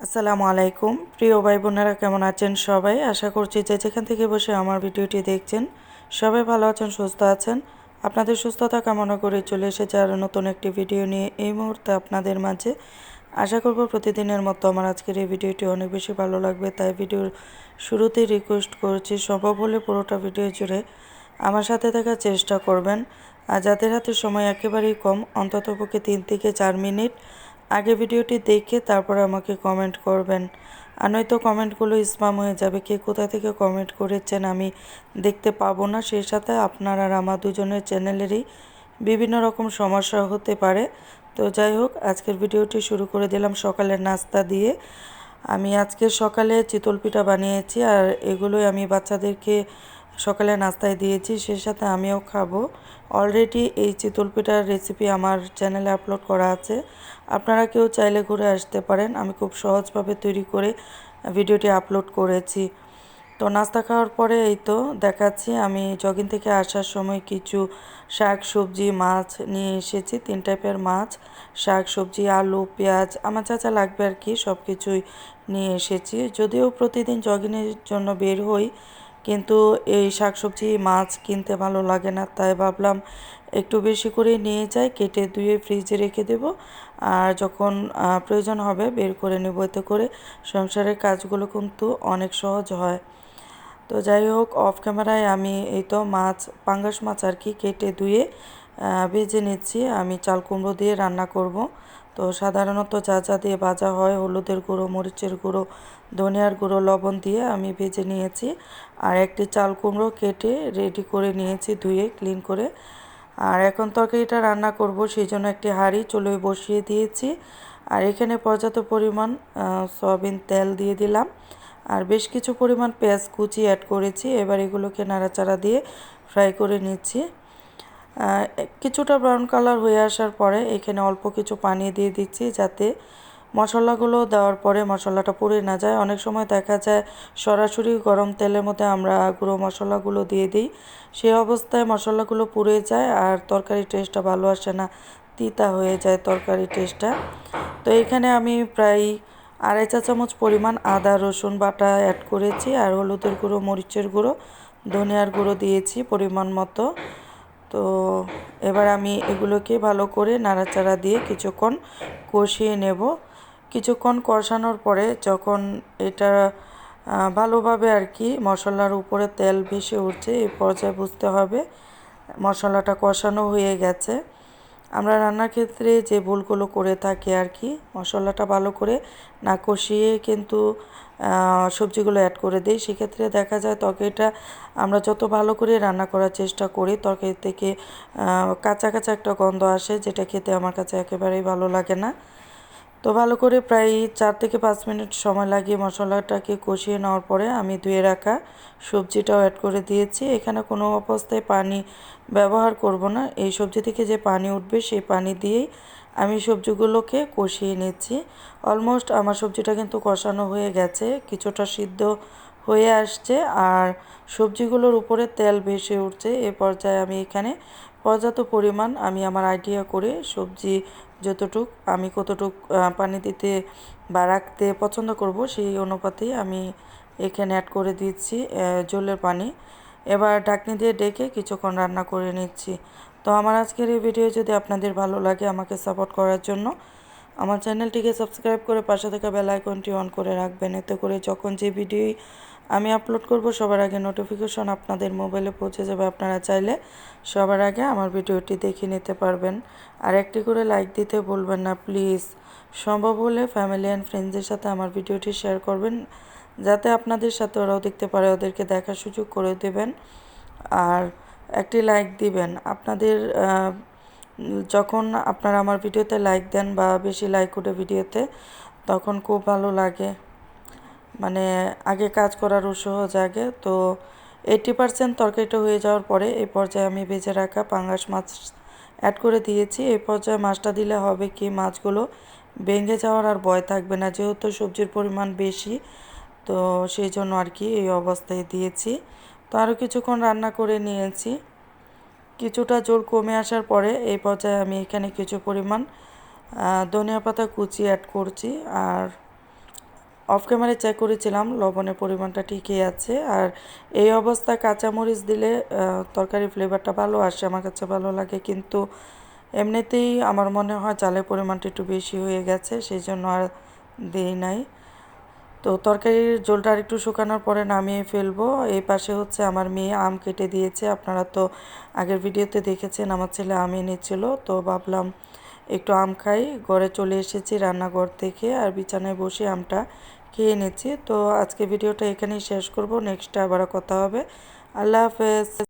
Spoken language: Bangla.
আসসালামু আলাইকুম। প্রিয় ভাই বোনেরা কেমন আছেন সবাই? আশা করছি যে যেখান থেকে বসে আমার ভিডিওটি দেখছেন, সবাই ভালো আছেন, সুস্থ আছেন। আপনাদের সুস্থতা কামনা করে চলে এসেছে আরও নতুন একটি ভিডিও নিয়ে এই মুহূর্তে আপনাদের মাঝে। আশা করব প্রতিদিনের মতো আমার আজকের এই ভিডিওটি অনেক বেশি ভালো লাগবে, তাই ভিডিওর শুরুতেই রিকোয়েস্ট করছি, সম্ভব হলে পুরোটা ভিডিও জুড়ে আমার সাথে থাকার চেষ্টা করবেন। আর যাদের হাতে সময় একেবারেই কম, অন্ততপক্ষে তিন থেকে চার মিনিট আগে ভিডিওটি দেখে তারপর আমাকে কমেন্ট করবেন। আর নয়তো কমেন্টগুলো স্পাম হয়ে যাবে, কে কোথা থেকে কমেন্ট করেছেন আমি দেখতে পাবো না। সেই সাথে আপনার আর আমার দুজনের চ্যানেলেরই বিভিন্ন রকম সমস্যা হতে পারে। তো যাই হোক, আজকের ভিডিওটি শুরু করে দিলাম সকালের নাস্তা দিয়ে। আমি আজকে সকালে চিতল পিঠা বানিয়েছি, আর এগুলোই আমি বাচ্চাদেরকে সকালে নাস্তায় দিয়েছি, সে সাথে আমিও খাব। অলরেডি এই চিতল পিঠার রেসিপি আমার চ্যানেলে আপলোড করা আছে। আপনারা কেউ চাইলে ঘুরে আসতে পারেন। আমি খুব সহজভাবে তৈরি করে ভিডিওটি আপলোড করেছি। তো নাস্তা খাওয়ার পরে এই তো দেখাচ্ছি। আমি জগিং থেকে আসার সময় কিছু শাক সবজি, মাছ নিয়ে এসেছি। তিন টাইপের মাছ, শাক সবজি, আলু, পেঁয়াজ, আমার যা লাগবে আর কি সব কিছুই নিয়ে এসেছি। যদিও প্রতিদিন জগিংয়ের জন্য বের হই কিন্তু এই শাকসবজি, মাছ কিনতে ভালো লাগে না। তাই ভাবলাম একটু বেশি করে নিয়ে যাই, কেটে ধুয়ে ফ্রিজে রেখে দেব। আর যখন প্রয়োজন হবে বের করে নেব। এতে করে সংসারের কাজগুলো কিন্তু অনেক সহজ হয়। তো যাই হোক, অফ ক্যামেরায় আমি এই তো মাছ, পাঙ্গাস মাছ আর কি কেটে ধুয়ে ভেজে নিচ্ছি। আমি চাল কুমড়ো দিয়ে রান্না করব। তো সাধারণত যা যা দিয়ে ভাজা হয়, হলুদের গুঁড়ো, মরিচের গুঁড়ো, ধনিয়ার গুঁড়ো, লবণ দিয়ে আমি ভেজে নিয়েছি। আর একটি চাল কুমড়ো কেটে রেডি করে নিয়েছি ধুয়ে ক্লিন করে। আর এখন তরকারিটা রান্না করব সেই জন্য একটি হাঁড়ি চলে বসিয়ে দিয়েছি। আর এখানে পর্যাপ্ত পরিমাণ সয়াবিন তেল দিয়ে দিলাম। আর বেশ কিছু পরিমাণ পেঁয়াজ কুচি অ্যাড করেছি। এবার এগুলোকে নাড়াচাড়া দিয়ে ফ্রাই করে নিচ্ছি। কিছুটা ব্রাউন কালার হয়ে আসার পরে এখানে অল্প কিছু পানি দিয়ে দিচ্ছি যাতে মশলাগুলো দেওয়ার পরে মশলাটা পুড়ে না যায়। অনেক সময় দেখা যায় সরাসরি গরম তেলের মধ্যে আমরা গুঁড়ো মশলাগুলো দিয়ে দিই। সেই অবস্থায় মশলাগুলো পুড়ে যায় আর তরকারি টেস্টটা ভালো আসে না। তিতা হয়ে যায় তরকারি টেস্টটা তো এখানে আমি প্রায় আড়াই চা চামচ পরিমাণ আদা, রসুন বাটা অ্যাড করেছি আর হলুদের গুঁড়ো, মরিচের গুঁড়ো, ধনিয়ার গুঁড়ো দিয়েছি পরিমাণ মতো। তো এবার আমি এগুলোকে ভালো করে নাড়াচাড়া দিয়ে কিছুক্ষণ কষিয়ে নেব। কিছুক্ষণ কষানোর পরে যখন এটা ভালোভাবে আর কি মশলার উপরে তেল ভেসে উঠছে এই পর্যায়ে বুঝতে হবে মশলাটা কষানো হয়ে গেছে। আমরা রান্নার ক্ষেত্রে যে ভুলগুলো করে থাকি আর কি, মশলাটা ভালো করে না কষিয়ে কিন্তু সবজিগুলো অ্যাড করে দিই। সেক্ষেত্রে দেখা যায় তরকারিটা আমরা যত ভালো করে রান্না করার চেষ্টা করি, তরকারি থেকে কাঁচা কাঁচা একটা গন্ধ আসে, যেটা খেতে আমার কাছে একেবারেই ভালো লাগে না। তো ভালো করে প্রায় চার থেকে পাঁচ মিনিট সময় লাগিয়ে মশলাটাকে কষিয়ে নেওয়ার পরে আমি ধুয়ে রাখা সবজিটাও অ্যাড করে দিয়েছি। এখানে কোনো অবস্থায় পানি ব্যবহার করব না। এই সবজি থেকে যে পানি উঠবে, সেই পানি দিয়েই আমি সবজিগুলোকে কষিয়ে নিচ্ছি। অলমোস্ট আমার সবজিটা কিন্তু কষানো হয়ে গেছে। কিছুটা সিদ্ধ হয়ে আসছে আর সবজিগুলোর উপরে তেল ভেসে উঠছে। এ পর্যায়ে আমি এখানে পর্যাপ্ত পরিমাণ আমি আমার আইডিয়া করে সবজি যতটুক আমি কতটুক পানি দিতে বা রাখতে পছন্দ করব সেই অনুপাতেই আমি এখানে অ্যাড করে দিচ্ছি জলের পানি। এবার ঢাকনি দিয়ে ডেকে কিছুক্ষণ রান্না করে নিচ্ছি। তো আমার আজকের এই ভিডিও যদি আপনাদের ভালো লাগে আমাকে সাপোর্ট করার জন্য আমার চ্যানেলটিকে সাবস্ক্রাইব করে পাশে থাকা বেল আইকনটি অন করে রাখবেন। এতে করে যখন যে ভিডিও আমি আপলোড করব, সবার আগে নোটিফিকেশন আপনাদের মোবাইলে পৌঁছে যাবে। আপনারা চাইলে সবার আগে আমার ভিডিওটি দেখে নিতে পারবেন। আর একটি করে লাইক দিতে বলবেন না, প্লিজ। সম্ভব হলে ফ্যামিলি অ্যান্ড ফ্রেন্ডসদের সাথে আমার ভিডিওটি শেয়ার করবেন, যাতে আপনাদের সাথে ওরাও দেখতে পারে, ওদেরকে দেখার সুযোগ করে দেবেন। আর একটি লাইক দিবেন। আপনাদের যখন আপনারা আমার ভিডিওতে লাইক দেন বা বেশি লাইক ওঠে ভিডিওতে, তখন খুব ভালো লাগে। মানে আগে কাজ করার উৎসাহ জাগে। তো এইটি পার্সেন্ট তরকারিটা হয়ে যাওয়ার পরে এই পর্যায়ে আমি ভেজে রাখা পাঙ্গাস মাছ অ্যাড করে দিয়েছি। এই পর্যায়ে মাছটা দিলে হবে কি, মাছগুলো ভেঙে যাওয়ার আর ভয় থাকবে না, যেহেতু সবজির পরিমাণ বেশি, তো সেই জন্য আর কি এই অবস্থায় দিয়েছি। তো আরও কিছুক্ষণ রান্না করে নিয়েছি। কিছুটা জোর কমে আসার পরে এই পর্যায়ে আমি এখানে কিছু পরিমাণ ধনিয়া পাতা কুচি অ্যাড করছি আর অফ ক্যামেরায় চেক করেছিলাম লবণের পরিমাণটা ঠিকই আছে আর এই অবস্থা কাঁচামরিচ দিলে আহ, তরকারির ফ্লেভারটা ভালো আসে আমার কাছে ভালো লাগে। কিন্তু এমনিতেই আমার মনে হয় চালের পরিমাণটা একটু বেশি হয়ে গেছে সেই জন্য আর দেই নাই। তো তরকারির ঝোলটা আর একটু শুকানোর পরে নামিয়ে ফেলব। এই পাশে হচ্ছে আমার মেয়ে আম কেটে দিয়েছে। আপনারা তো আগের ভিডিওতে দেখেছেন, আমার ছেলে আম এনেছিল। তো ভাবলাম একটু আম খাই। ঘরে চলে এসেছি রান্নাঘর থেকে আর বিছানায় বসে আমটা খেয়ে নিচ্ছি। তো আজকে ভিডিওটা এখানেই শেষ করব। নেক্সট আবার কথা হবে। আল্লাহ হাফেজ।